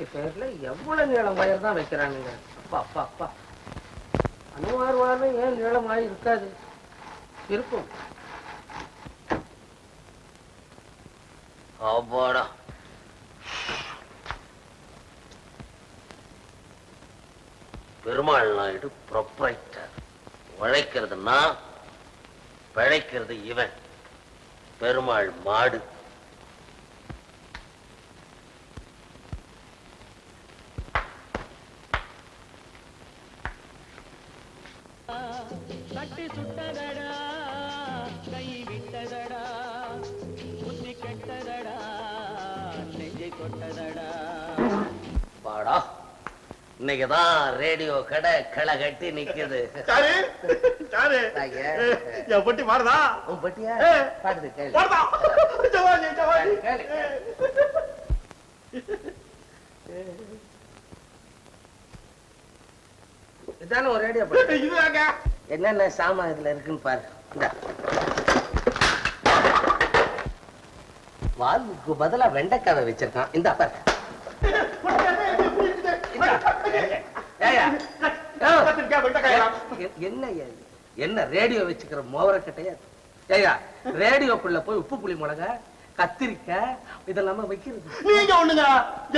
ஆம்பிளிஃபயர்ல எவ்வளவு நீளம் வயர் தான் வைக்கிறானுங்க. அப்பா அப்பா அப்பா. அனுமார் வாரம் ஏன் நீளமாய் இருக்காது? இருக்கும். அப்பாடா. பெருமாள் நாயுடு ப்ரொப்ரைட்டர் உழைக்கிறதுன்னா பிழைக்கிறது இவன். பெருமாள் மாடு. நெஞ்சை கொட்டதடா பாடா இன்னைக்குதான் ரேடியோ கடை களை கட்டி நிக்குது. Sir sir. என் பொட்டி மாறுதா? உன் பட்டியா? ஏ. பாடுது கேளு. மாறுதா? ஜவாஜி ஜவாஜி கேளு, இதானே ஒரு ரேடியோ போட்டு இதுதாங்க. என்னென்ன சாமான் இதுல இருக்குன்னு பாரு. இந்தா. வாழ்வுக்கு பதிலா வெண்டைக்காவை வச்சிருக்கான். இந்த பாரு. என்ன என்ன ரேடியோ வச்சுக்கிற மோவர கட்டையா ரேடியோக்குள்ள போய் உப்பு புளி மிளகா கத்திரிக்காய் இதெல்லாம வைக்கிறது. நீங்க ஒண்ணுங்க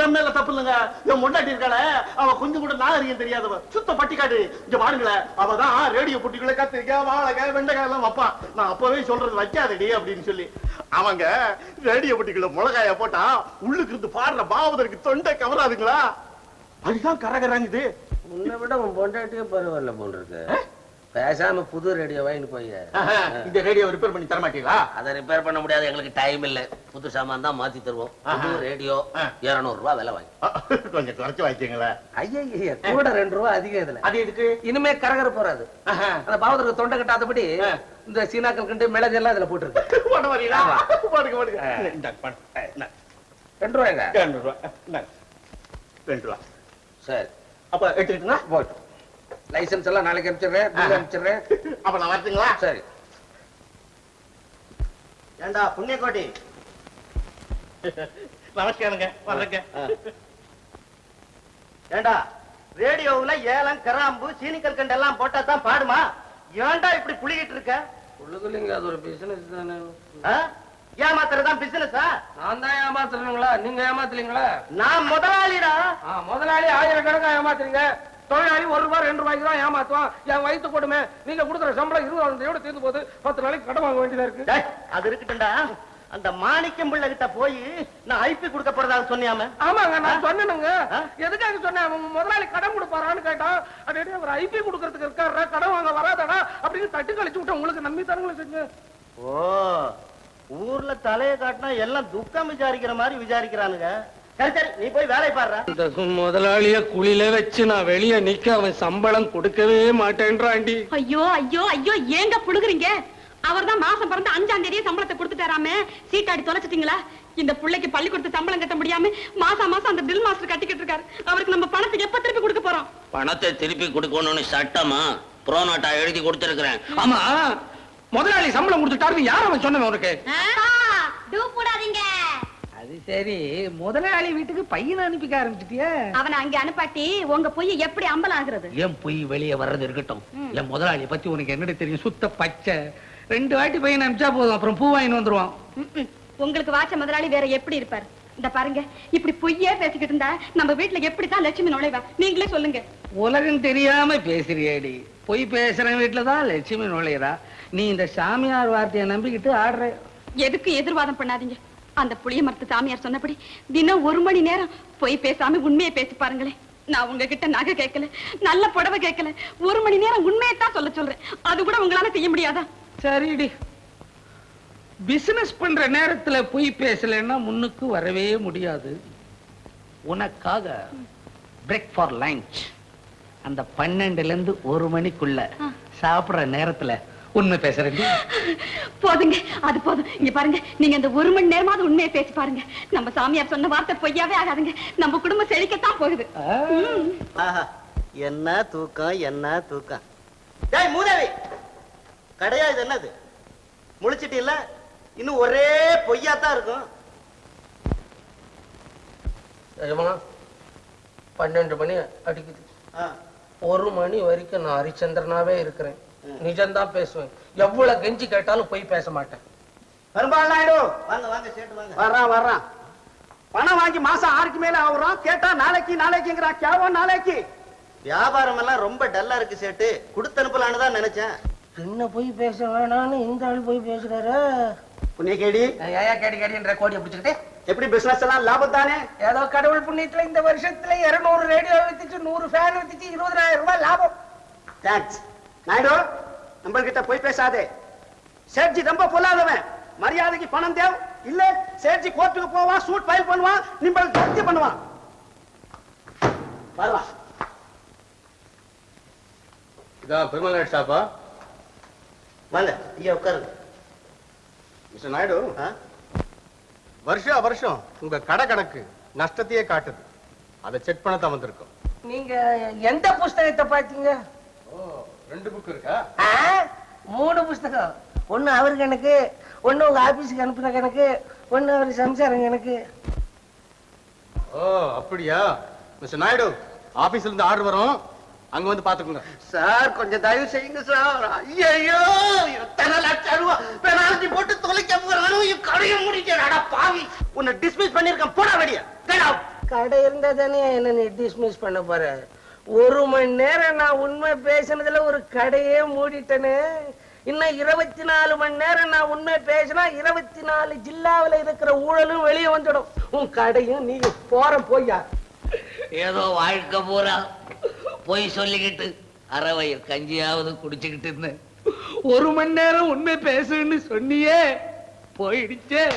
என் மேல தப்பு இல்லைங்க. என் முன்னாடி இருக்காள அவ கொஞ்சம் கூட நாகரிகம் தெரியாதவ. சுத்த பட்டிக்காடு. இங்க பாருங்களேன் அவ தான் ரேடியோ பொட்டிக்குள்ள கத்திரிக்காய் வாழைக்காய் வெண்டைக்காய் எல்லாம் வைப்பான் நான் அப்பவே சொல்றது வைக்காதடி அப்படின்னு சொல்லி. அவங்க ரேடியோ பொட்டிக்குள்ள மிளகாய போட்டா உள்ளுக்கு இருந்து பாடுற பாவதற்கு தொண்டை கவராதுங்களா? அதுதான் கரகராங்குது உன்னை விட உன் பொண்டாட்டியே பரவாயில்ல போல் இருக்கு. பேசாம புது ரேடியோ வாங்கிட்டு போய் இந்த ரேடியோ ரிப்பேர் பண்ணி தர மாட்டீங்களா அதை ரிப்பேர் பண்ண முடியாது எங்களுக்கு டைம் இல்ல. புது சாமான் தான் மாத்தி தருவோம். புது. ரேடியோ. இருநூறு ரூபாய் விலை வாங்கி. கொஞ்சம் குறைச்சு வாங்கிக்கங்களேன் ஐயா கூட ரெண்டு ரூபா அதிகம் இதுல. அது எதுக்கு? இனிமே கரகர போறாது. அந்த பாவத்திற்கு தொண்டை கட்டாதபடி. இந்த சீனாக்கள் கண்டு மிளகு எல்லாம் இதுல போட்டுருக்கு. ரெண்டு ரூபாய்ங்க ரெண்டு ரூபா இந்தாங்க. ரெண்டு ரூபா சரி. அப்ப எடுத்துக்கிட்டுங்களா? போட்டு. லைசன்ஸ் எல்லாம் நாளைக்கு அனுப்பிச்சிடுறேன் பில். அனுப்பிச்சிடுறேன். அப்ப நான் வரட்டுங்களா? சரி. ஏண்டா புண்ணியக்கோட்டி? நமஸ்காரங்க வர்றேங்க. ஏண்டா ரேடியோவுல ஏலம் கராம்பு சீனிக்கல் கண்டு எல்லாம் போட்டா தான் பாடுமா? ஏன்டா இப்படி புளிகிட்டு இருக்க? உள்ளுக்குள்ளீங்க அது ஒரு பிசினஸ் தானே. ஆ? ஏமாத்துறதுதான் பிசினஸா நான் தான் ஏமாத்துறீங்களா நீங்க ஏமாத்துறீங்களா நான் முதலாளிடா. ஆ, முதலாளி ஆயிரக்கணக்கா ஏமாத்துறீங்க. தொழிலாளி ஒரு ரூபாய் ரெண்டு ரூபாய்க்கு தான் ஏமாத்துவான். என் வயிற்று கொடுமை நீங்க கொடுக்குற சம்பளம் இருபதாயிரம் கூட தீர்ந்து போகுது. பத்து நாளைக்கு கடன் வாங்க வேண்டியதா இருக்கு? அது இருக்கட்டும்டா. அந்த மாணிக்கம் பிள்ளை கிட்ட போய் நான் ஐபி கொடுக்க போறதா சொன்னியாம? ஆமாங்க நான் சொன்னேனுங்க? எதுக்காக சொன்னேன்? முதலாளி கடன் கொடுப்பாரான்னு கேட்டான். அதே அவர் ஐபி கொடுக்கறதுக்கு இருக்காரு கடன் வாங்க வராதடா அப்படின்னு தட்டு கழிச்சு விட்டேன். உங்களுக்கு நம்பி தரங்களை செஞ்சு. ஓ ஊர்ல தலைய காட்டினா எல்லாம் துக்கம் விசாரிக்கிற மாதிரி விசாரிக்கிறானுங்க. சரி சரி நீ போய் வேலையை பாடுற. முதலாளிய குழியில வச்சு நான் வெளிய நிக்க அவன் சம்பளம் கொடுக்கவே மாட்டேன்றாண்டி. ஐயோ ஐயோ ஐயோ ஏங்க புடுங்குறீங்க அவர்தான் மாசம் பிறந்த அஞ்சாம் தேதியே சம்பளத்தை கொடுத்துட்டாராமே. சீட்டாடி தொலைச்சிட்டீங்களா? இந்த பிள்ளைக்கு பள்ளிக்கூடத்து சம்பளம் கட்ட முடியாம மாசம் மாசம் அந்த பில் மாஸ்டர் கட்டிக்கிட்டு இருக்காரு. அவருக்கு நம்ம பணத்தை எப்ப திருப்பி கொடுக்க போறோம்? பணத்தை திருப்பி கொடுக்கணும்னு சட்டமா புரோனோட்டா எழுதி கொடுத்திருக்கிறேன். ஆமா முதலாளி சம்பளம் கொடுத்துட்டாரு யார் அவன் சொன்னவன் உனக்கு? போடாதீங்க. அது சரி. முதலாளி வீட்டுக்கு பையனை அனுப்பிக்க ஆரம்பிச்சிட்டியா. அவனை அங்க அனுப்பாட்டி உங்க பொய் எப்படி அம்பலம் ஆகுறது? ஏன் பொய் வெளியே வர்றது இருக்கட்டும். என் முதலாளி பத்தி உனக்கு என்னடி தெரியும்? சுத்த பச்சை. ரெண்டு வாட்டி பையன் அனுப்பிச்சா போதும். அப்புறம் பூ வாங்கிட்டு வந்துருவான். உங்களுக்கு வாச்ச முதலாளி வேற எப்படி இருப்பார்? இந்த பாருங்க இப்படி பொய்யே பேசிக்கிட்டு இருந்தா நம்ம வீட்டுல எப்படித்தான் லட்சுமி நுழைவா? நீங்களே சொல்லுங்க. உலகம் தெரியாம பேசுறியேடி. பொய் பேசுற வீட்டுல தான் லட்சுமி நுழையிறா. நீ இந்த சாமியார் வார்த்தையை நம்பிக்கிட்டு ஆடுற. எதுக்கு எதிர்வாதம் பண்ணாதீங்க. அந்த புளிய மரத்து சாமியார் சொன்னபடி தினம் ஒரு மணி நேரம் பொய் பேசாம உண்மையை பேசி பாருங்களேன். நான் உங்ககிட்ட நகை கேட்கல நல்ல புடவை கேட்கல. ஒரு மணி நேரம் உண்மையை தான் சொல்ல சொல்றேன். அது கூட உங்களால செய்ய முடியாதா? சரிடி. பிசினஸ் பண்ற நேரத்துல பொய் பேசலைன்னா முன்னுக்கு வரவே முடியாது. உனக்காக பிரேக் ஃபார் லஞ்ச் அந்த பன்னெண்டுல இருந்து ஒரு மணிக்குள்ள. சாப்பிடுற நேரத்துல உண்மை பேசுறேன் போதுங்க அது போதும். இங்க பாருங்க நீங்க இந்த ஒரு மணி நேரமாவது உண்மையை பேசி பாருங்க. நம்ம சாமியார் சொன்ன வார்த்தை பொய்யாவே ஆகாதுங்க. நம்ம குடும்பம் செழிக்கத்தான் போகுது. என்ன தூக்கம் என்ன தூக்கம்? டேய் மூதேவி கடையா இது என்னது? முழிச்சிட்டு இல்ல இன்னும் ஒரே பொய்யா தான் இருக்கும் பன்னெண்டு மணி அடிக்குது. ஒரு மணி வரைக்கும் நான் ஹரிச்சந்திரனாவே இருக்கிறேன். நிஜம்தான் பேசுவேன். எவ்வளவு கெஞ்சி கேட்டாலும் போய் பேச மாட்டேன். பெரும்பால் நாயுடு வாங்க வாங்க சேட்டு வாங்க. வர்றான் வர்றான் பணம் வாங்கி மாசம் ஆறுக்கு மேல ஆகுறோம் கேட்டா நாளைக்கு நாளைக்குங்கிறான் கேவோ நாளைக்கு. வியாபாரம் எல்லாம் ரொம்ப டல்லா இருக்கு சேட்டு. கொடுத்து அனுப்பலான்னு தான் நினைச்சேன். என்ன போய் பேச வேணாம்னு இந்த ஆள் போய் பேசுறாரு. புண்ணிய கேடி ஏயா கேடி கேடின்ற கோடியை பிடிச்சுக்கிட்டு. எப்படி பிசினஸ் எல்லாம் லாபம் தானே? ஏதோ கடவுள் புண்ணியத்துல இந்த வருஷத்துல இருநூறு ரேடியோ வித்துச்சு நூறு ஃபேன் வித்துச்சு இருபதாயிரம் ரூபாய் லாபம். தேங்க்ஸ் நாயுடு நம்ம கிட்ட போய் பேசாதே. சேட்ஜி ரொம்ப பொல்லாதவன். மரியாதைக்கு பணம் தேவை. இல்ல சேட்ஜி கோர்ட்டுக்கு போவான் சூட் ஃபைல் பண்ணுவான் நிம்பல் ஜப்தி பண்ணுவான். வரலாம் இதான் பெருமாள் நாயுடு ஷாப்பா வாங்க ஐயா உட்காருங்க. மிஸ்டர் நாயுடு ஆ? வருஷா வருஷம் உங்க கடை கணக்கு நஷ்டத்தையே காட்டுது. அதை செக் பண்ண தான் வந்திருக்கோம். நீங்க எந்த புஸ்தகத்தை பாத்தீங்க ஓ ரெண்டு புக் இருக்கா? மூணு புஸ்தகம். ஒண்ணு அவர் கணக்கு ஒண்ணு உங்க ஆபீஸுக்கு அனுப்புன கணக்கு ஒண்ணு அவர் சம்சாரம் கணக்கு ஓ அப்படியா? மிஸ்டர் நாயுடு ஆபீஸ்ல இருந்து ஆர்டர் வரும். அங்க வந்து பாத்துக்கோங்க. சார் கொஞ்சம் தயவு செய்யுங்க சார். ஐயோ எத்தனை லட்சம் ரூபா பெனால்டி போட்டு தொலைக்க போறானும் கடைய முடிக்கிறாடா பாவி உன்னை டிஸ்மிஸ் பண்ணிருக்கேன் போடா வெளிய. கடை இருந்தா தானே என்ன நீ டிஸ்மிஸ் பண்ண போற? ஒரு மணி நேரம் நான் உண்மை பேசினதுல ஒரு கடையே மூடிட்டேனே. இன்னும் இருபத்தி நாலு மணி நேரம் நான் உண்மை பேசினா இருபத்தி நாலு ஜில்லாவுல இருக்கிற ஊழலும் வெளியே வந்துடும். உன் கடையும் நீ போற போய்யா. ஏதோ வாழ்க்கை பூரா பொய் சொல்லிக்கிட்டு அரை வயிறு கஞ்சியாவது குடிச்சுக்கிட்டு இருந்தேன். ஒரு மணி நேரம் உண்மை பேசுன்னு சொன்னியே. போயிடுச்சே.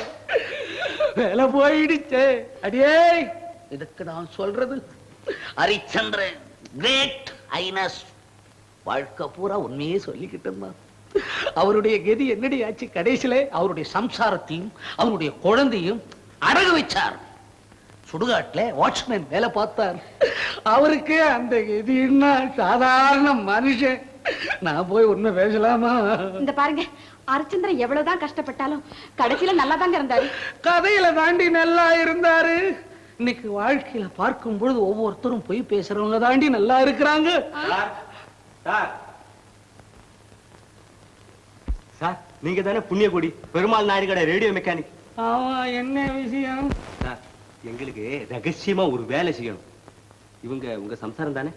வேலை போயிடுச்சே. அடியே. இதுக்கு நான் சொல்றது? ஹரிச்சந்திரன். கிரேட் ஐனஸ் வாழ்க்கை பூரா உண்மையே சொல்லிக்கிட்டு இருந்தான் அவருடைய கதி என்னடி ஆச்சு? கடைசியில அவருடைய சம்சாரத்தையும் அவருடைய குழந்தையும் அடகு வச்சார். சுடுகாட்டுல வாட்ச்மேன் வேலை பார்த்தார். அவருக்கு அந்த கதின்னா சாதாரண மனுஷன். நான் போய் உண்மை பேசலாமா? இந்த பாருங்க அரிச்சந்திரன் எவ்வளவுதான் கஷ்டப்பட்டாலும் கடைசியில நல்லா தாங்க இருந்தாரு. கதையில தாண்டி நல்லா இருந்தாரு. இன்னைக்கு வாழ்க்கையில பார்க்கும் பொழுது ஒவ்வொருத்தரும் போய் பேசுறவங்க தாண்டி நல்லா இருக்கிறாங்க. Sir sir. நீங்க தானே புண்ணியகுடி பெருமாள் நாயுடு கடை ரேடியோ மெக்கானிக். ஆமா என்ன விஷயம்? சார் எங்களுக்கு ரகசியமா ஒரு வேலை செய்யணும். இவங்க உங்க சம்சாரம் தானே?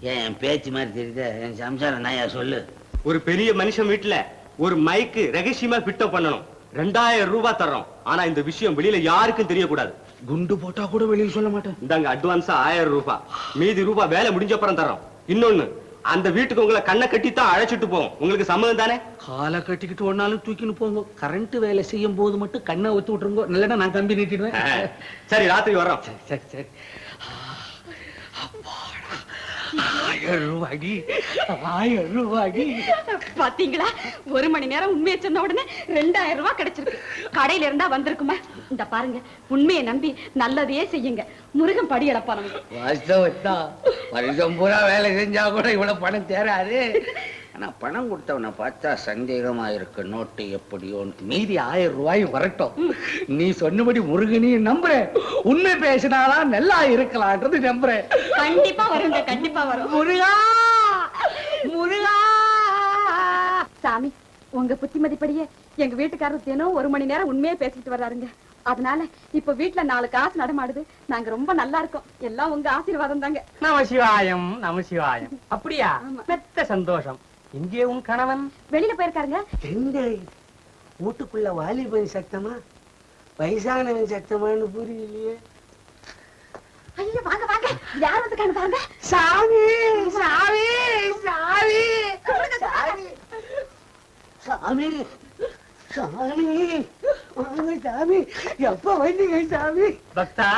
ஏன் என் பேச்சு மாதிரி தெரியுதா? என் சம்சாரம் நாயா சொல்லு. ஒரு பெரிய மனுஷன் வீட்டுல ஒரு மைக்கு ரகசியமா ஃபிட்டப் பண்ணணும். ரெண்டாயிரம் ரூபாய் தர்றோம். ஆனா இந்த விஷயம் வெளியில யாருக்கும் தெரியக்கூடாது. குண்டு போட்டா கூட வெளியே சொல்ல மாட்டேன். இந்தாங்க அட்வான்ஸா ஆயிரம் ரூபாய் மீதி ரூபாய் வேலை முடிஞ்ச அப்புறம் தர்றோம் இன்னொன்னு அந்த வீட்டுக்கு உங்களை கண்ணை கட்டி தான் அழைச்சிட்டு போவோம். உங்களுக்கு சம்மதம் தானே? காலை கட்டிக்கிட்டு ஒன்னாலும் தூக்கின்னு போங்க. கரண்ட் வேலை செய்யும் போது மட்டும் கண்ணை ஒத்து விட்டுருங்க. இல்லைன்னா நான் கம்பி நீட்டிடுவேன். சரி ராத்திரி வர்றோம். சரி சரி அப்பாடா. ஆயிரம் ரூபாடி ஆயிரம் ரூபாடி பாத்தீங்களா? ஒரு மணி நேரம் உண்மையை சொன்ன உடனே ரெண்டாயிரம் ரூபாய் கிடைச்சிருக்கு. கடையில இருந்தா வந்திருக்குமா? இந்த பாருங்க உண்மையை நம்பி நல்லதையே செய்யுங்க. முருகன் படி இழப்பா நமக்கு வாஸ்தவம் தான் வருஷம் பூரா வேலை செஞ்சா கூட இவ்வளவு பணம் தேராது ஆனா பணம் கொடுத்தவனை பார்த்தா சந்தேகமா இருக்கு. நோட்டு எப்படியோன்னு மீதி ஆயிரம் ரூபாய் வரட்டும். நீ சொன்னபடி முருகனையும் நம்புறேன். உண்மை பேசினாதான் நல்லா இருக்கலான்றது நம்புறேன். கண்டிப்பா வருங்க கண்டிப்பா வரும். முருகா! முருகா! சாமி உங்க புத்திமதிப்படியே எங்க வீட்டுக்காரர் தினம் ஒரு மணி நேரம் உண்மையே பேசிட்டு வர்றாருங்க. அதனால இப்ப வீட்டுல நாலு காசு நடமாடுது. நாங்க ரொம்ப நல்லா இருக்கோம். எல்லாம் உங்க ஆசீர்வாதம் தாங்க. நமசிவாயம் நமசிவாயம் அப்படியா? ஆமா. பெத்த சந்தோஷம். இங்கே உன் கணவன்? வெளியில போயிருக்காருங்க. எந்த வீட்டுக்குள்ள வாலிபன் சத்தமா? வயசானவன் சத்தமான்னு புரியலையே. ஐயோ வாங்க வாங்க. யார் வந்து பாருங்க. சாமி சாமி சாமி. சாமி. சாமி சாமி. வாங்க சாமி. எப்ப வந்தீங்க சாமி? பக்தா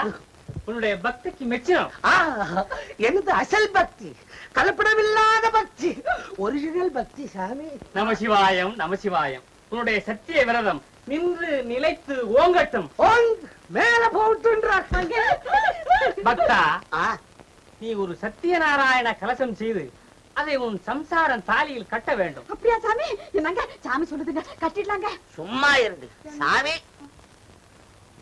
உன்னுடைய பக்திக்கு மெச்சம் ஆ, எனது அசல் பக்தி. கலப்படமில்லாத பக்தி. ஒரிஜினல் பக்தி சாமி. நமசிவாயம் நமசிவாயம். உன்னுடைய சத்திய விரதம் நின்று நிலைத்து ஓங்கட்டும். ஓங், மேல போட்டுன்றாங்க பக்தா ஆ, நீ ஒரு சத்தியநாராயண கலசம் செய்து அதை உன் சம்சாரம் தாலியில் கட்ட வேண்டும். அப்படியா சாமி? என்னங்க? சாமி சொல்லுதுங்க கட்டிடலாங்க. சும்மா இருந்து. சாமி.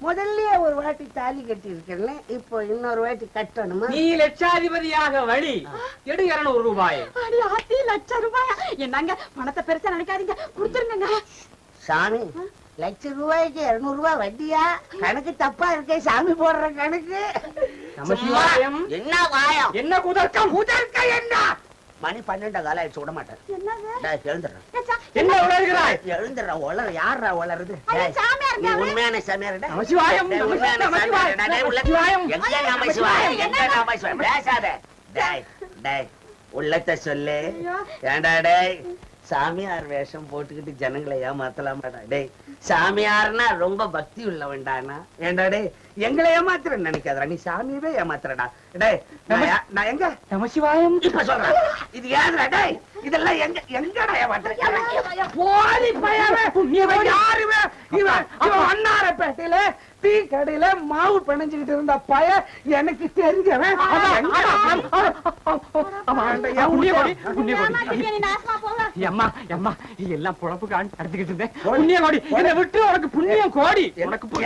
முதல்லயே ஒரு வாட்டி தாலி கட்டி இருக்கேன்ல இப்போ இன்னொரு வாட்டி கட்டணுமா? நீ லட்சாதிபதியாக வழி. எடு இருநூறு ரூபாய். ஆத்தி லட்சம் ரூபாயா? என்னங்க பணத்தை பெருசா நினைக்காதீங்க. கொடுத்துருங்க சாமி லட்சம் ரூபாய்க்கு இருநூறு ரூபாய் வட்டியா? கணக்கு தப்பா இருக்கே சாமி போடுற கணக்கு. என்ன வாயம்? என்ன குதர்க்கம்? முதற்க என்ன? மணி பன்னெண்டு ஆயிடுச்சு விட மாட்டேன். எழுந்துடுறேன் என்ன உணர்கிறாய் எழுந்துடுறேன் உளற. யாரா உளருது நீ உண்மையான? பேசாத. உள்ளத்தை சொல்லு. ஏண்டா டேய் சாமியார் வேஷம் போட்டுக்கிட்டு ஜனங்களை ஏமாத்தலாமாடா டேய். சாமியார்னா ரொம்ப பக்தி உள்ளவன்டானா ஏண்டா டேய் எங்களை ஏமாத்துறேன்னு நினைக்காதடா நீ சாமியவே ஏமாத்துறடா டேய் நான் எங்க நமசிவாயம் இப்ப சொல்றேன் இது ஏதுடா டேய் இதெல்லாம் எங்க எங்கடா ஏமாத்துறேன் போலி பையன் இவன் யாருமே இவன் இவன் அண்ணாரப்பேட்டையில டீ கடையில மாவு பிணைஞ்சுக்கிட்டு இருந்த பையன் எனக்கு தெரிஞ்சவன் அவன்? அவன் எல்லாம் பொழப்புக்கு நடத்திக்கிட்டு இருந்தேன் புண்ணிய கோடி என்னை விட்டு உனக்கு புண்ணியம் கோடி உனக்கு பு-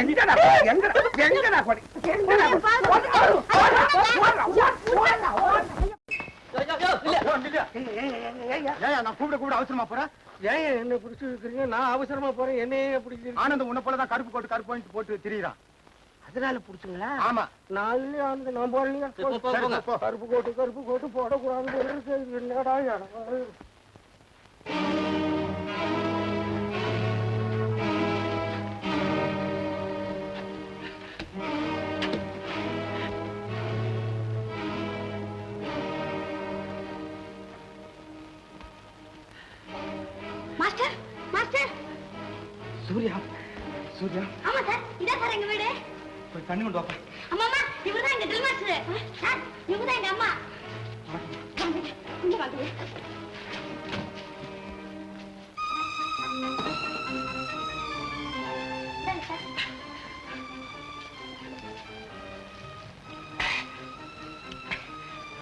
கொடி? கொடி? நான் கூப்பிட கூப்பிட அவசரமா போறேன் ஏன் என்ன பிடிச்சி இருக்கிறீங்க நான் அவசரமா போறேன் என்னையே பிடிச்சி ஆனந்த் உன்ன போலதான் கருப்பு கோட்டு கருப்பு போட்டு திரியிறான் அதனால பிடிச்சுங்களா ஆமா நாலு ஆனது நான் போறேன் கருப்பு கோட்டு கருப்பு கோட்டு போடக்கூடாது என்னடா சூர்யா சூர்யா. ஆமா சார் இதான் சார் எங்க வீடு. போய் தண்ணி கொண்டு வாப்பா. அம்மா அம்மா இவர்தான் எங்க ட்ரில் மாஸ்டர் சார் இவங்கதான் எங்க அம்மா. இங்க வாங்க.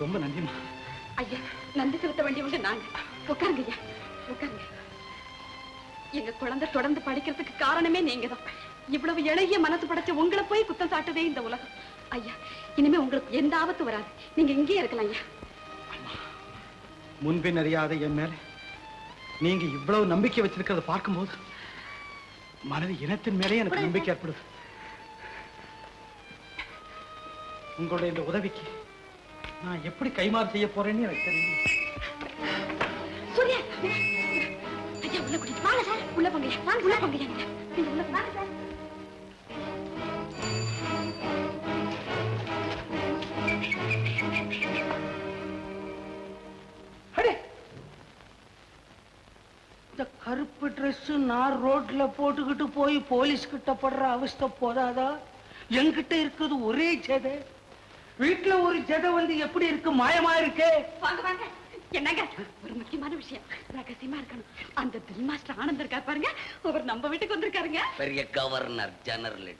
ரொம்ப நன்றிமா ஐயா நன்றி செலுத்த வேண்டியவங்க நாங்க. உட்காருங்க ஐயா உட்காருங்க. எங்க குழந்தை தொடர்ந்து படிக்கிறதுக்கு காரணமே நீங்க தான் இவ்வளவு இளைய மனசு படைச்ச உங்களை போய் குத்தம் சாட்டுதே இந்த உலகம். ஐயா இனிமே உங்களுக்கு எந்த ஆபத்து வராது. நீங்க இங்கேயே இருக்கலாம் ஐயா. முன்பின் அறியாத என் மேல நீங்க இவ்வளவு நம்பிக்கை வச்சிருக்கிறத பார்க்கும்போது மனது இனத்தின் மேலே எனக்கு நம்பிக்கை ஏற்படுது. உங்களுடைய இந்த உதவிக்கு நான் எப்படி கைமாறு செய்ய போறேன்னு எனக்கு தெரியும் வாங்க உள்ள ஐயா நீங்க. உள்ள. வாங்க சார். அடே! இந்த கருப்பு Dress நான் ரோட்ல போட்டுக்கிட்டு போய் போலீஸ் கிட்ட படுற அவஸ்தை போதாதா? என்கிட்ட இருக்குது ஒரே ஜெதை. வீட்டுல ஒரு ஜெதை வந்து எப்படி இருக்கு? மாயமா இருக்கே? வாங்க வாங்க. என்னங்க? ஒரு முக்கியமான விஷயம். ரகசியமா இருக்கணும். அந்த ட்ரில் மாஸ்டர் ஆனந்த் இருக்கார் பாருங்க. அவர் நம்ம வீட்டுக்கு வந்திருக்காருங்க. பெரிய கவர்னர் ஜெனரல்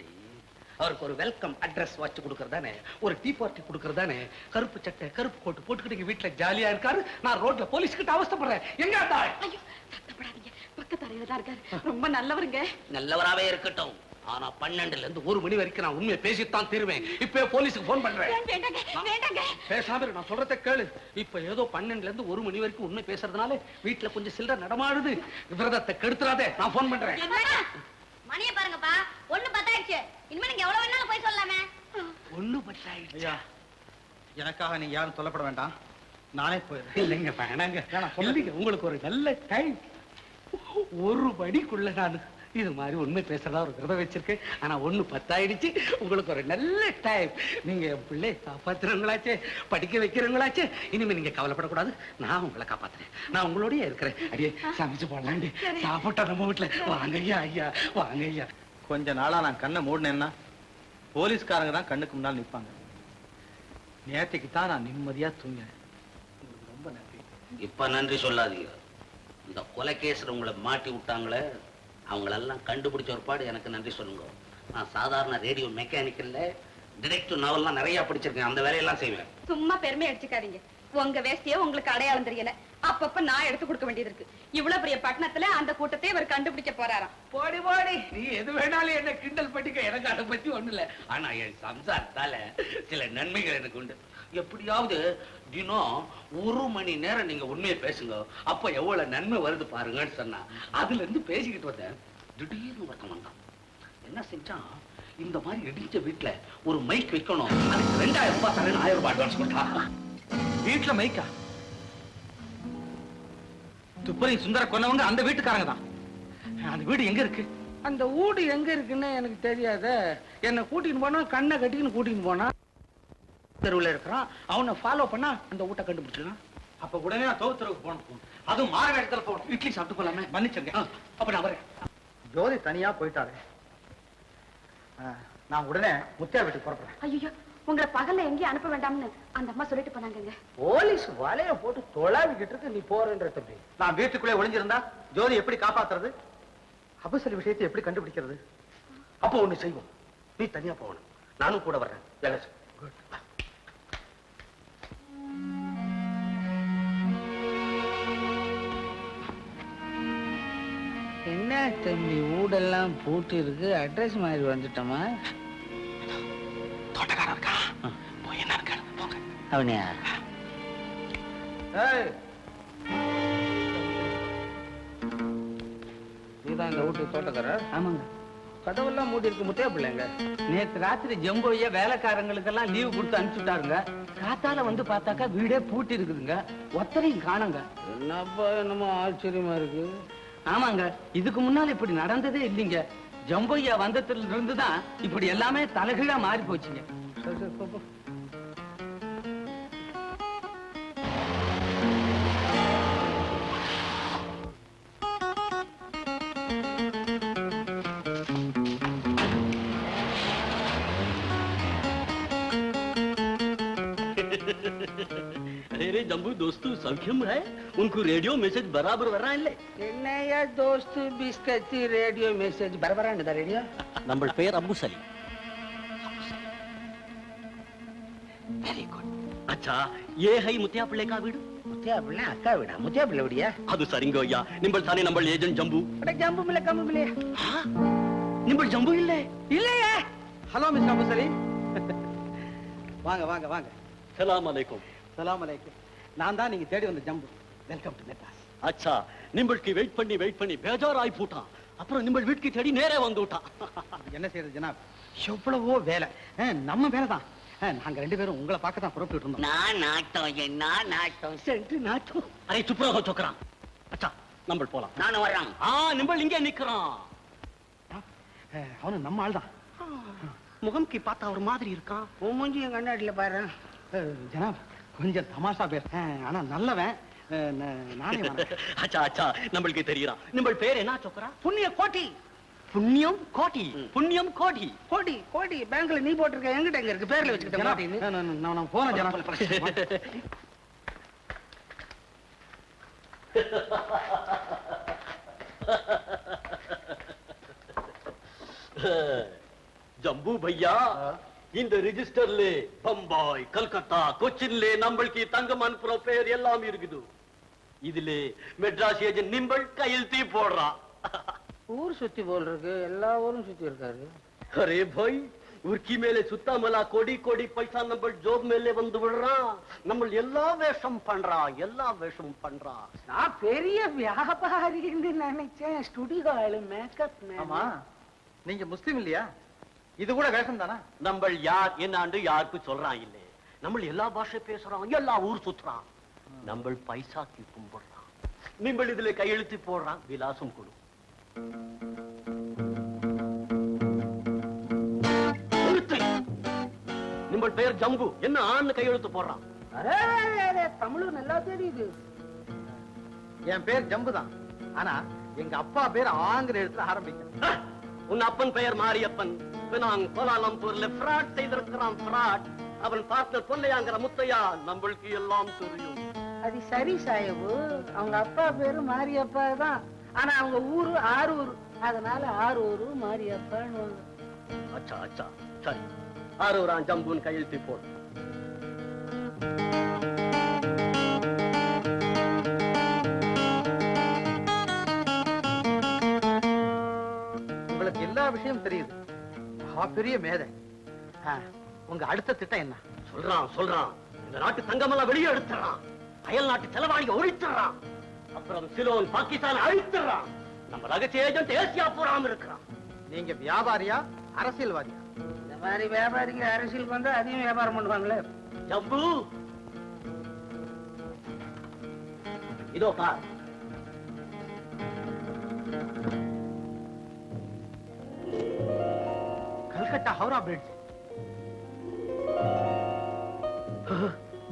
அவருக்கு ஒரு வெல்கம் அட்ரஸ் வச்சு கொடுக்கறதானே? ஒரு டீ பார்ட்டி கொடுக்கறதானே? கருப்பு சட்டை கருப்பு கோட்டு போட்டுக்கிட்டு வீட்டுல ஜாலியா இருக்காரு. நான் ரோட்ல போலீஸ் கிட்ட அவஸ்தைப்படுறேன். எங்க அந்த ஆள்? ஐயோ சத்தப்படாதீங்க. பக்கத்து அறையில தான் இருக்காரு. ரொம்ப நல்லவருங்க. நல்லவராவே இருக்கட்டும். ஆனா பன்னெண்டுல இருந்து ஒரு மணி வரைக்கும் நான் உண்மையை பேசித்தான் தீருவேன். இப்ப போலீஸுக்கு போன் பண்றேன். பேசாம நான் சொல்றத கேளு. இப்ப ஏதோ பன்னெண்டுல இருந்து ஒரு மணி வரைக்கும் உண்மை பேசுறதுனால வீட்டுல கொஞ்சம் சில்லற நடமாடுது. விரதத்தை கெடுத்துறாதே நான் போன் பண்றேன். மணிய பாருங்கப்பா. ஒண்ணு பத்தாயிடுச்சு. இனிமே நீங்க எவ்வளவு வேணாலும் போய் சொல்லலாமே. ஒண்ணு பட்டாயிடுச்சு ஐயா எனக்காக நீங்க யாரும் சொல்லப்பட வேண்டாம். நானே போயிடுறேன். இல்லைங்க வேணாங்க. உங்களுக்கு ஒரு நல்ல டைம் ஒரு படிக்குள்ள நான் இது மாதிரி உண்மை பேசுறதா ஒரு விரதம் வச்சிருக்கேன். ஆனா ஒண்ணு பத்தாயிடுச்சு. உங்களுக்கு ஒரு நல்ல டைம் நீங்க என் பிள்ளைய காப்பாத்துறவங்களாச்சே படிக்க வைக்கிறவங்களாச்சே. இனிமே நீங்க கவலைப்படக்கூடாது. நான் உங்களை காப்பாத்துறேன். நான் உங்களோடய இருக்கிறேன். அடியே சமைச்சு போடலாண்டி. சாப்பிட்டா நம்ம வீட்டுல. வாங்க ஐயா ஐயா வாங்க ஐயா கொஞ்ச நாளா நான் கண்ணை மூடினேன்னா போலீஸ்காரங்க தான் கண்ணுக்கு முன்னால் நிப்பாங்க. நேற்றுக்கு தான் நான் நிம்மதியா தூங்கினேன். உங்களுக்கு ரொம்ப நன்றி. இப்ப நன்றி சொல்லாதீங்க. இந்த கொலை கேஸ்ல உங்களை மாட்டி விட்டாங்களே. அவங்களெல்லாம் கண்டுபிடிச்ச ஒரு பாடு எனக்கு நன்றி சொல்லுங்க. நான் சாதாரண ரேடியோ மெக்கானிக்கல்ல டிடெக்டிவ் நாவல்லாம் நிறைய படிச்சிருக்கேன். அந்த வேலையெல்லாம் செய்வேன். சும்மா பெருமை அடிச்சுக்காதீங்க. உங்க வேஷ்டியே உங்களுக்கு அடையாளம் தெரியல. அப்பப்ப நான் எடுத்து கொடுக்க வேண்டியது இருக்கு. இவ்வளவு பெரிய பட்டணத்துல அந்த கூட்டத்தை இவர் கண்டுபிடிக்க போறாராம். போடி போடி. நீ எது வேணாலும் என்ன கிண்டல் பண்ணிக்க. எனக்கு அதை பத்தி ஒண்ணு இல்ல. ஆனா என் சம்சாரத்தால சில நன்மைகள் எனக்கு உண்டு. எப்படியாவது தினம் ஒரு மணி நேரம் நீங்க உண்மையை பேசுங்க. அப்ப எவ்வளவு நன்மை வருது பாருங்கன்னு சொன்னா அதுல இருந்து பேசிக்கிட்டு வந்தேன். திடீர்னு ஒருத்தன் வந்தான். என்ன செஞ்சான்? இந்த மாதிரி இடிச்ச வீட்டுல ஒரு மைக் வைக்கணும். அதுக்கு ரெண்டாயிரம் ரூபாய் தரேன் ஆயிரம் ரூபாய் அட்வான்ஸ் கொடுத்தான். வீட்டுல மைக்கா துப்பரி சுந்தர கொன்னவங்க அந்த வீட்டுக்காரங்க தான். அந்த வீடு எங்க இருக்கு? அந்த வீடு எங்க இருக்குன்னு எனக்கு தெரியாத. என்னை கூட்டின்னு போனா கண்ணை கட்டின்னு கூட்டின்னு போனா தெருவுல இருக்கிறான். அவனை ஃபாலோ பண்ணா அந்த வீட்டை கண்டுபிடிச்சிடலாம் அப்ப உடனே நான் தோத்துறவுக்கு போகணும் அதுவும் மாற இடத்துல போகணும். இட்லி சாப்பிட்டு போலாமே மன்னிச்சுங்க அப்ப நான் வரேன். ஜோதி தனியா போயிட்டாரு. நான் உடனே முத்தியா வீட்டுக்கு புறப்படுறேன். ஐயோ உங்களை பகல்ல எங்கேயும் அனுப்ப வேண்டாம்னு அந்த அம்மா சொல்லிட்டு போனாங்கங்க. போலீஸ் வலைய போட்டு தொலாவிக்கிட்டு இருக்கு நீ போறன்ற தம்பி. நான் வீட்டுக்குள்ளே ஒளிஞ்சிருந்தா ஜோதி எப்படி காப்பாத்துறது? அபசரி விஷயத்தை எப்படி கண்டுபிடிக்கிறது? அப்போ ஒண்ணு செய்வோம். நீ தனியா போகணும். நானும் கூட வர்றேன். வேலை தம்பி ஊடெல்லாம் பூட்டி இருக்கு அட்ரஸ் மாதிரி வந்துட்டோமா? தோட்டக்காரன் இருக்கா? போய் என்ன இருக்காரு போங்க. அவனியா நீதான் இந்த வீட்டு தோட்டக்காரர்? ஆமாங்க. கதவெல்லாம் மூடி இருக்கு முத்தையா பிள்ளைங்க? நேத்து ராத்திரி ஜம்போய வேலைக்காரங்களுக்கெல்லாம் லீவு கொடுத்து அனுப்பிச்சுட்டாருங்க. காத்தால வந்து பார்த்தாக்கா வீடே பூட்டி இருக்குதுங்க ஒத்தரையும் காணுங்க. என்னப்பா என்னமோ ஆச்சரியமா இருக்கு. ஆமாங்க இதுக்கு முன்னால இப்படி நடந்ததே இல்லைங்க ஜம்போய்யா வந்ததுல இருந்து தான் இப்படி எல்லாமே தலைகீழா மாறி போச்சுங்க சரி சரி போ, போ. अरे रे जम्बू दोस्तू सौख्यम है உனக்கு ரேடியோ மெசேஜ் பராபர் வர்றான் இல்ல? என்னையா दोस्त பிஸ்கட் ரேடியோ மெசேஜ் பரபரண்டா ரேடியோ நம்ம பேர் அபு சலீம் வெரி குட் அச்சா ஏ ஹை முத்தியா பிள்ளை வீடு? முத்தியா பிள்ளை அக்கா வீடா? முத்தியா பிள்ளை வீடியா? அது சரிங்க ஐயா. நிம்பல் தானே நம்ம ஏஜென்ட் ஜம்பு. அட ஜம்பு இல்ல கம்பு இல்ல நிம்பல் ஜம்பு இல்ல? இல்லையே. ஹலோ மிஸ் அபு சலீம் வாங்க வாங்க வாங்க. சலாம் அலைக்கும் சலாம் அலைக்கும் நான் தான் நீங்க தேடி வந்த ஜம்பு. வெல்கம் டு மெட்ராஸ் அச்சா நிம்பளுக்கு வெயிட் பண்ணி வெயிட் பண்ணி பேஜாராய் போட்டான். அப்புறம் நிம்பள் வீட்டுக்கு தேடி நேரே வந்து விட்டான். என்ன செய்யறது ஜனாப்? எவ்வளவோ வேலை. நம்ம வேலை தான் நாங்க ரெண்டு பேரும் உங்களை பார்க்க தான் புறப்பட்டு இருந்தோம். நான் நாட்டம் என்ன நாட்டம். சென்று நாட்டம். அரே சுப்ரா சொக்கறான். அச்சா நம்பள் போலாம். நானும் வர்றேன். ஆ நிம்பள் இங்கே நிக்கிறான். அவனு நம்ம ஆள் தான் முகம்க்கு பார்த்தா ஒரு மாதிரி இருக்கான். உன் மூஞ்சி என் கண்ணாடியில பாரு. ஜனாப் கொஞ்சம் தமாஷா பேர் ஆனா நல்லவன். நானே. அச்சா அச்சா நம்மளுக்கு தெரியறான். நிம்பள் பேர் என்ன சொக்கரா புண்ணிய கோட்டி. புண்ணியம் கோட்டி. புண்ணியம் கோட்டி. கோடி கோடி பேங்க்ல நீ போட்டிருக்க எங்கிட்ட எங்க இருக்கு. பேர்ல வச்சுக்கிட்ட ஜனாப், கோட்டின்னு நான் நான் நான் போறேன் ஜனாப். ஜம்பு பையா இந்த ரிஜிஸ்டர்ல பம்பாய் கல்கத்தா கொச்சின்ல நம்மளுக்கு தங்கம் அனுப்புற பேர் எல்லாம் இருக்குது. இதுல மெட்ராஸ் ஏஜென்ட் நிம்பள் கையெழுத்தி போடுறான் ஊர் சுத்தி போல் இருக்கு எல்லா ஊரும் சுத்தி இருக்காரு. அரே பாய் உர்க்கி மேலே சுத்தாமலா கொடி கொடி பைசா நம்ம ஜோப் மேலே வந்து விடுறான் நம்ம எல்லா வேஷம் பண்றான் எல்லா வேஷம் பண்றான் நான் பெரிய வியாபாரின்னு நினைச்சேன். ஸ்டுடியோ ஆளு மேக்கப் ஆமா நீங்க முஸ்லீம் இல்லையா? இது கூட வேஷம் தானா? நம்ம யார் என்னாண்டு யாருக்கு சொல்றான் இல்ல. நம்ம எல்லா பாஷை பேசுறான் எல்லா ஊர் சுத்துறான் நம்ம பைசாக்கு கும்பிடுறான். நீங்கள் இதுல கையெழுத்து போடுறான் விலாசம் கொடு. நிறுத்து. நிம்பள் பெயர் ஜம்பு. என்ன ஆண் கையெழுத்து போடுறான். தமிழ் நல்லா தெரியுது. என் பேர் ஜம்பு தான் ஆனா எங்க அப்பா பேர் ஆங்கிற எழுத்துல ஆரம்பிக்கும் அஹ், உன் அப்பன் பெயர் மாரியப்பன். பினாங் கோலாலம்பூர்ல ஃப்ராட் செய்திருக்கிறான் ஃப்ராட். அவன் பார்ட்னர் பொல்லையாங்கிற முத்தையா நம்மளுக்கு எல்லாம் தெரியும். அது சரி சாஹிபு அவங்க அப்பா பேரு மாரியப்பா தான். ஆனா அவங்க ஊரு ஆரூர். அதனால ஆரூரு மாரியப்பான்னு அச்சா சரி. ஆரூரா ஜம்புன்னு கையெழுத்தி போடு உங்களுக்கு எல்லா விஷயம் தெரியுது. பெரிய மேதை. உங்க அடுத்த திட்டம் என்ன? சொல்றான் சொல்றான். இந்த நாட்டு தங்கமெல்லாம் வெளியே எடுத்துறான். அயல் நாட்டு செலவாணியை ஒழித்துறான் அப்புறம் சிலோன் பாகிஸ்தான் அழித்துறான் நம்ம ரகசிய ஏஜென்ட் ஏசியா பூராம இருக்கிறான். நீங்க வியாபாரியா அரசியல்வாதியா? இந்த மாதிரி வியாபாரிங்க அரசியலுக்கு வந்தா அதையும் வியாபாரம் பண்ணுவாங்களே. ஜம்பு! இதோ பார். Calcutta Howrah bridge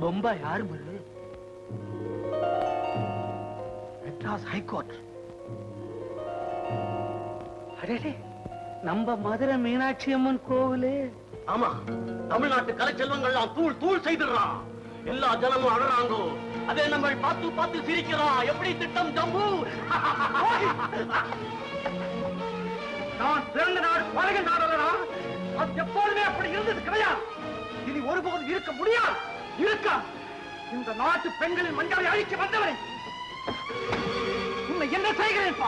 Bombay harbour Madras high court அடே நம்ம மதுரை மீனாட்சி அம்மன் கோவிலு. ஆமா தமிழ்நாட்டு கலைச்செல்வங்கள்லாம் தூள் தூள் செய்திடறான் எல்லா ஜனமும் அழறாங்கோ. அதே நம்ம பார்த்து பார்த்து சிரிக்கிறான் எப்படி திட்டம் ஜம்பு? நான் பிறந்த நாடு பழக நாடலனா அது எப்போதுமே அப்படி இருந்தது கிடையாது. இனி ஒருபோதும் இருக்க முடியாது. இருக்க. இந்த நாட்டு பெண்களின் மஞ்சாவை அழிக்க வந்தவரை. உன்னை என்ன செய்கிறேன் பா.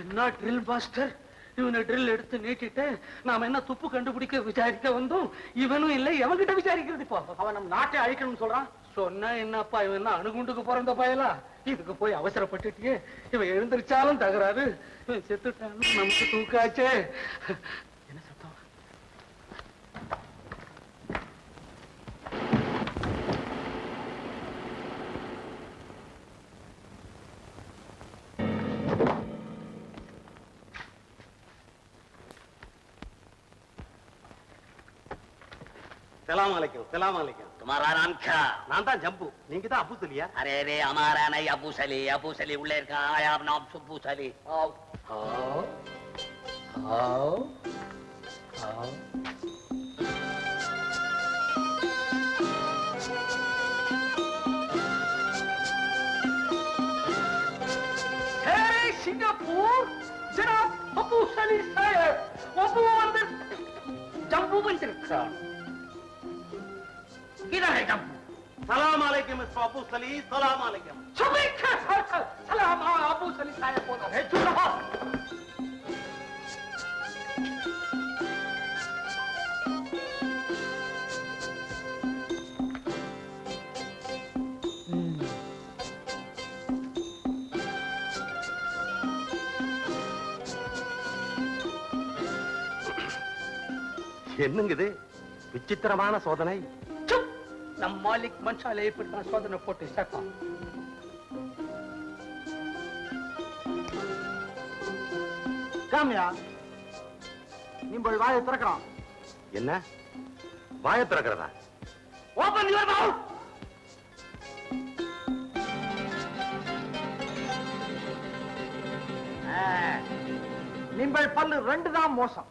என்ன ட்ரில் மாஸ்டர் இவனை ட்ரில் எடுத்து நீட்டிட்டு நாம என்ன துப்பு கண்டுபிடிக்க விசாரிக்க வந்தோம்? இவனும் இல்லை எவன்கிட்ட விசாரிக்கிறது இப்போ அவன் நம் நாட்டை அழிக்கணும்னு சொல்றான். சொன்னா என்னப்பா இவன் என்ன அணுகுண்டுக்கு பிறந்த பயலா? இதுக்கு போய் அவசரப்பட்டுட்டியே. இவன் எழுந்திருச்சாலும் தகராறு. இவன் செத்துட்டான்னு நமக்கு தூக்காச்சே. சலாம் அலைக்கும் சலாம் அலைக்கும் तुम्हारा नाम क्या நான் தான் ஜம்பு நீங்க தான் அபு சொல்லியா अरे अरे हमारा नहीं अबू सली अबू सली उल्ले का आया नाम सुब्बू सली आओ आओ आओ आओ சிங்கப்பூர் ஜனாப் அபு சலி சாயர் அபு إلى هيكم سلام عليكم مصر أبو سلي سلام عليكم شبيك سلام أبو سلي سايب بولا هيتو لها என்னங்குது விசித்திரமான சோதனை நம் மாலிக் மன்சாலே இப்படித்தான் சோதனை போட்டு சேர்ப்பான் காமியா நீங்கள் வாயை திறக்கிறான் என்ன? வாய திறக்கிறதா? ஓபன் யுவர் மவுத் நீங்கள் பல்லு ரெண்டு தான் மோசம்.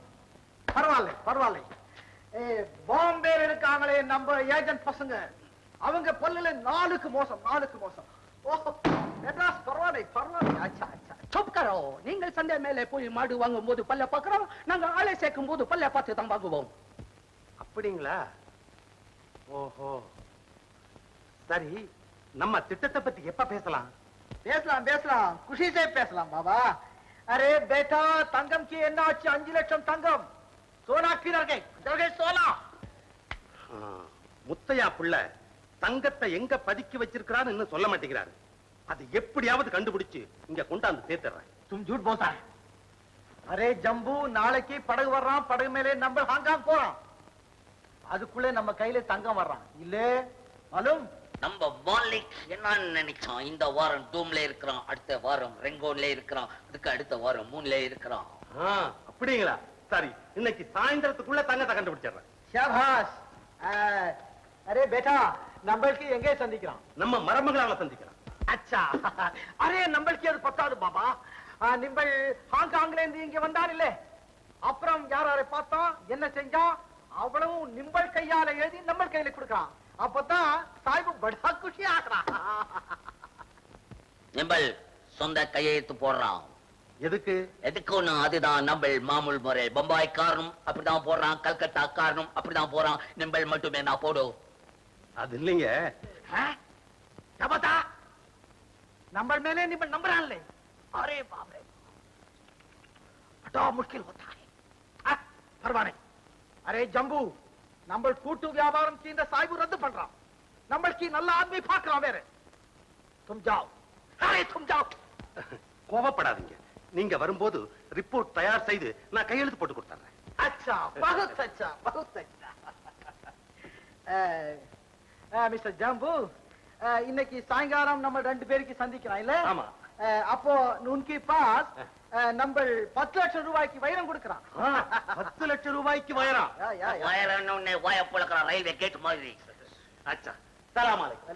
பரவாயில்ல பரவாயில்ல. பாம்பேல இருக்காங்களே நம்ம ஏஜென்ட் பசங்க. அவங்க பல்லுல நாளுக்கு மோசம் நாளுக்கு மோசம். மெட்ராஸ் பரவாயில்லை பரவாயில்லை. அச்சா அச்சா. சொப்கரோ நீங்கள் சந்தை மேலே போய் மாடு வாங்கும் போது பல்ல பாக்குறோம் நாங்கள் ஆளை சேர்க்கும் போது பல்ல பார்த்து தான் வாங்குவோம். அப்படிங்களா? ஓஹோ. சரி நம்ம திட்டத்தை பத்தி எப்ப பேசலாம்? பேசலாம் பேசலாம். குஷிசே பேசலாம் பாபா. அரே பேட்டா தங்கம் கி என்ன ஆச்சு அஞ்சு லட்சம் தங்கம். சோலாக்கிறார்கள் அவர்கள் சோலா முத்தையா புள்ள தங்கத்தை எங்க பதுக்கி வச்சிருக்கிறான்னு சொல்ல மாட்டேங்கிறாரு. அது எப்படியாவது கண்டுபிடிச்சு இங்க கொண்டாந்து சேர்த்துறேன் தும் போசா அரே ஜம்பு நாளைக்கு படகு வர்றான் படகு மேலே நம்ம ஹாங்காங் போறான் அதுக்குள்ளே நம்ம கையில தங்கம் வர்றான். இல்ல மலும். நம்ம மாலிக் என்னன்னு நினைச்சான்? இந்த வாரம் டூம்ல இருக்கிறான் அடுத்த வாரம் ரெங்கோன்ல இருக்கிறான் அதுக்கு அடுத்த வாரம் மூணுல இருக்கிறான். அப்படிங்களா? சரி இன்னைக்கு சாயந்தரத்துக்குள்ள தங்கத்தை கண்டுபிடிச்சிடுறேன் ஷாபாஷ் ஆ, அரே பேட்டா நம்மளுக்கு எங்கே சந்திக்கிறான்? நம்ம மரமங்களால சந்திக்கலாம் அச்சா அரே நம்மளுக்கு அது பத்தாது பாபா. நிம்பள் ஹாங்காங்ல இருந்து இங்க வந்தான் இல்ல? அப்புறம் யார் யாரை பார்த்தோம் என்ன செஞ்சான் அவ்வளவும் நிம்பள் கையால எழுதி நம்ம கையில கொடுக்கறான். அப்பதான் சாய்பு படா குஷி ஆகிறான். நிம்பல் சொந்த கையெழுத்து போடுறான். எதுக்கு எதுக்குன்னு அதுதான் நம்ம மாமூல் முறை பம்பாய் காரனும் அப்படிதான் போடுறான் கல்கத்தா காரனும் அப்படிதான் போறான் நிம்பல் மட்டுமே நான் போடு அது இல்லைங்க हैं? क्या बता नंबर मैंने निम्बल नंबर ले अरे बाप रे बड़ा मुश्किल होता है आ, परवाह नहीं अरे जम्बू நம்ம கூட்டு வியாபாரம் செய்த சாய்வு ரத்து பண்றான் நம்மளுக்கு நல்ல ஆத்மி பார்க்கலாம் வேற தும் ஜாவ் அரே தும் ஜாவ் கோவப்படாதீங்க நீங்க வரும்போது ரிப்போர்ட் தயார் செய்து நான் கையெழுத்து போட்டு கொடுத்துறேன் மிஸ்டர் ஜாம்பு இன்னைக்கு சாயங்காலம் நம்ம ரெண்டு பேருக்கு சந்திக்கிறான் இல்ல? ஆமா. அப்போ நுன்கி பாஸ் நம்ம பத்து லட்சம் ரூபாய்க்கு வைரம் கொடுக்கறான். பத்து லட்சம் ரூபாய்க்கு வைரம். வைரம் ஒண்ணு வாய பழக்கிறான் ரயில்வே கேட்டு மாதிரி. அச்சா. சலாம் அலைக்கும்.